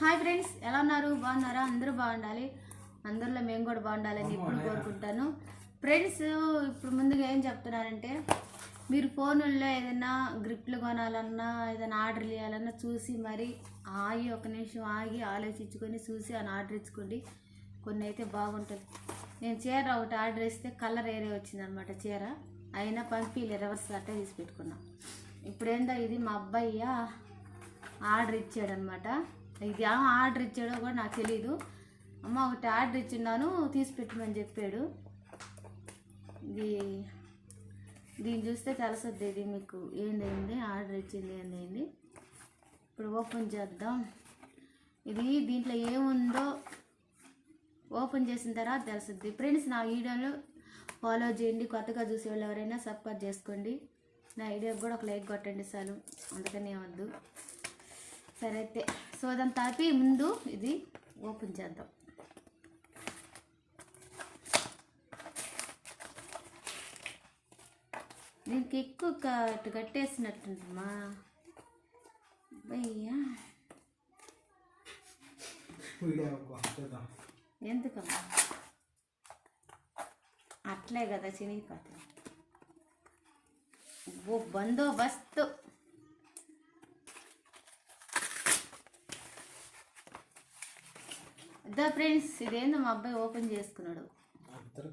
Hi friends ఎలా ఉన్నారు? బాగున్నారా? అందరూ బాగుండాలి. అందరిలో మేము కూడా బాగుండాలని ఇప్పుడు కోరుకుంటాను. ఫ్రెండ్స్ ఇప్పుడు ముందుగా ఏం చెప్తున్నానంటే మీరు ఫోనుల్లో ఏదైనా గ్రిప్లు కొనాలన్నా ఏదైనా ఆర్డర్ చేయాలన్నా చూసి మరి ఆగి ఒక నిమిషం ఆగి ఆలోచించుకొని చూసి అని ఆర్డర్ ఇచ్చుకోండి. కొన్ని అయితే బాగుంటుంది. నేను చీర ఒకటి ఆర్డర్ ఇస్తే కలర్ ఏరే వచ్చిందనమాట చీర. అయినా పంపిలే రివర్స్ అట్టే తీసి పెట్టుకున్నా. ఇప్పుడు ఏందో ఇది మా అబ్బాయి ఆర్డర్ ఇచ్చాడనమాట. ఇది ఆ ఆర్డర్ ఇచ్చాడో కూడా నాకు తెలియదు అమ్మ ఒకటి ఆర్డర్ ఇచ్చిన్నాను తీసి పెట్టమని చెప్పాడు. ఇది దీన్ని చూస్తే తెలుసుద్ది ఇది మీకు ఏందైంది ఆర్డర్ ఇచ్చింది ఏందైంది. ఇప్పుడు ఓపెన్ చేద్దాం. ఇది దీంట్లో ఏముందో ఓపెన్ చేసిన తర్వాత తెలుస్తుంది. ఫ్రెండ్స్ నా వీడియోలో ఫాలో చేయండి. కొత్తగా చూసే వాళ్ళు ఎవరైనా సబ్స్క్రైబ్ చేసుకోండి. నా వీడియోకి కూడా ఒక లైక్ కొట్టండి చాలు. అందుకనే వద్దు సరే అయితే సో దాని తాపి ముందు ఇది ఓపెన్ చేద్దాం. దీనికి ఎక్కువ కట్టు కట్టేసినట్టుందమ్మా. అయ్యా చేద్దాం ఎందుకమ్మా? అట్లే కదా చినిగిపోతాయి ఓ బందోబస్తు. అదా ఫ్రెండ్స్ ఇదేందో మా అబ్బాయి ఓపెన్ చేసుకున్నాడు. అందరూ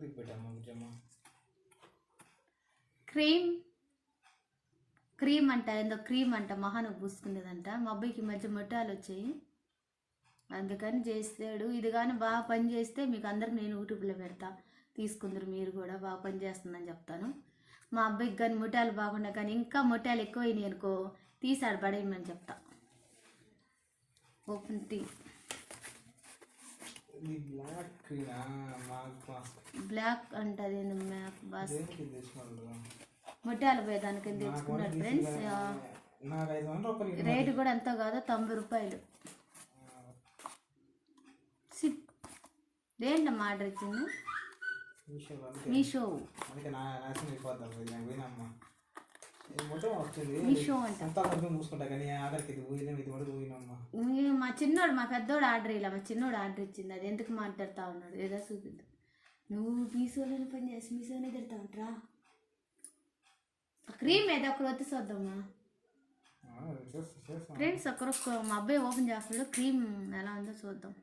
క్రీమ్ క్రీమ్ అంట ఏందో క్రీమ్ అంట మహాను పూసుకునేదంట. మా అబ్బాయికి మధ్య మొట్టాలు వచ్చాయి. అందుకని చేస్తాడు ఇది కానీ బాగా పని చేస్తే మీకు అందరికి నేను యూట్యూబ్లో పెడతా. తీసుకుందరు మీరు కూడా బాగా పని చేస్తుందని చెప్తాను. మా అబ్బాయికి కానీ ముఠాలు బాగున్నా కానీ ఇంకా ముఠాలు ఎక్కువైనాయి అనుకో తీసాడు పడేయమని చెప్తా. ఓపెన్ టీ. ఇది బ్లాక్ అంటది మ్యాప్ బాస్? దేనికి తీసుకున్నాడు ముఠాలు పోయేదానికి తెచ్చుకున్నాడు ఫ్రెండ్స్ రేటు కూడా ఎంతో కాదో తొంభై రూపాయలు. దేంటమ్మా ఆర్డర్ ఇచ్చింది? మీషో మా చిన్నోడు మా పెద్దోడు ఆర్డర్ ఇలా మా చిన్నోడు ఆర్డర్ ఇచ్చింది. అది ఎందుకు మాట్లాడుతా ఉన్నాడు? ఏదో చూపిద్దాం. నువ్వు మీషోలోనే పని చేసి మీషోనే తిడతా ఉంటారా? క్రీమ్ ఏదో ఒకరు వచ్చి చూద్దామా? ఫ్రెండ్స్ ఒకరు ఒక- మా అబ్బాయి ఓపెన్ చేస్తాడు క్రీమ్ ఎలా ఉందో చూద్దాం.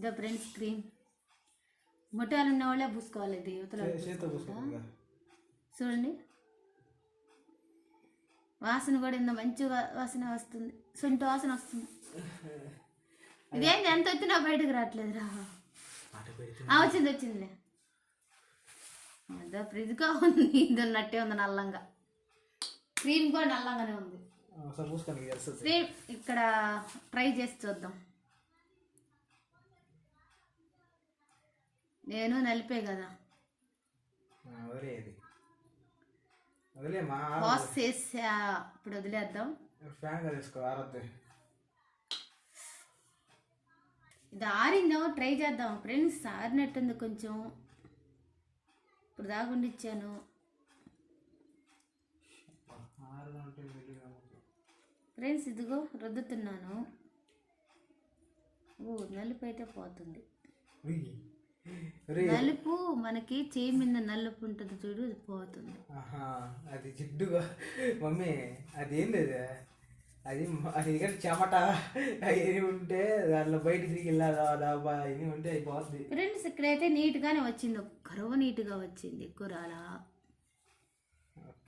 ఇదో ఫ్రెండ్స్ క్రీమ్ ముఠాలు ఉన్న వాళ్ళే పూసుకోవాలి ఇది యువతల చూడండి. వాసన కూడా ఇంత మంచి వాసన వస్తుంది. సొంటి వాసన వస్తుంది. ఇదేంటి ఎంత వచ్చినా బయటకు రావట్లేదు రా వచ్చింది వచ్చిందిలే. అదో ఫ్రిడ్జ్గా ఉంది. ఇది ఉన్నట్టే ఉంది నల్లంగా. క్రీమ్ కూడా నల్లంగానే ఉంది. క్రీమ్ ఇక్కడ ట్రై చేసి చూద్దాం. నేను నలిపే కదా. వాష్ చేసా. ఇప్పుడు వదిలేద్దాం. ఇది ఆరిందేమో ట్రై చేద్దాం. ఫ్రెండ్స్ ఆరినట్టుంది కొంచెం. ఇప్పుడు దాగుండి ఇచ్చాను ఆరుదంటే మెల్లిగా అమ్ముతుంది. ఫ్రెండ్స్ ఇదిగో రుద్దుతున్నాను. ఓ నలుపు అయితే పోతుంది. నలుపు మనకి చేయి మీద నలుపు ఉంటుంది చూడు అది పోతుంది. అది జిడ్డుగా. మమ్మీ అది ఏంది అది అది అది ఇక్కడ చెమట అవి ఉంటే దాంట్లో బయట తిరిగి వెళ్ళాలా ఇవి ఉంటే అయిపోతుంది ఫ్రెండ్స్ ఇక్కడైతే నీట్గానే వచ్చింది. ఒక్కరవ నీట్గా వచ్చింది. ఎక్కువ రాలా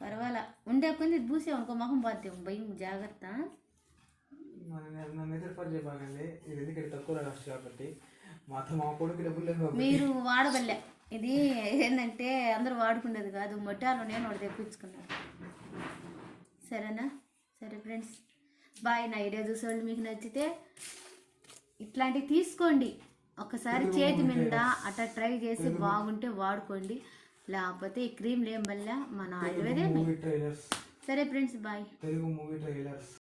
పర్వాలా. ఉండే కొంది పూసే అనుకో మొహం పోతే భయం జాగ్రత్త. ఎదురు పని చేయబాగండి ఇది ఎందుకంటే తక్కువ కాబట్టి. మీరు వాడబల్లే ఇది ఏంటంటే అందరూ వాడుకునేది కాదు. మొట్టాలు నేను ఒకటి తెప్పించుకున్నాను. సరేనా? సరే ఫ్రెండ్స్. బాయ్. నా ఐడియా చూసేవాళ్ళు మీకు నచ్చితే ఇట్లాంటివి తీసుకోండి. ఒకసారి చేతి మీద అట్లా ట్రై చేసి బాగుంటే వాడుకోండి. లేకపోతే ఈ క్రీమ్ లేం వల్ల మన ఆయుర్వేదే సరే friends bye. Telugu movie trailers.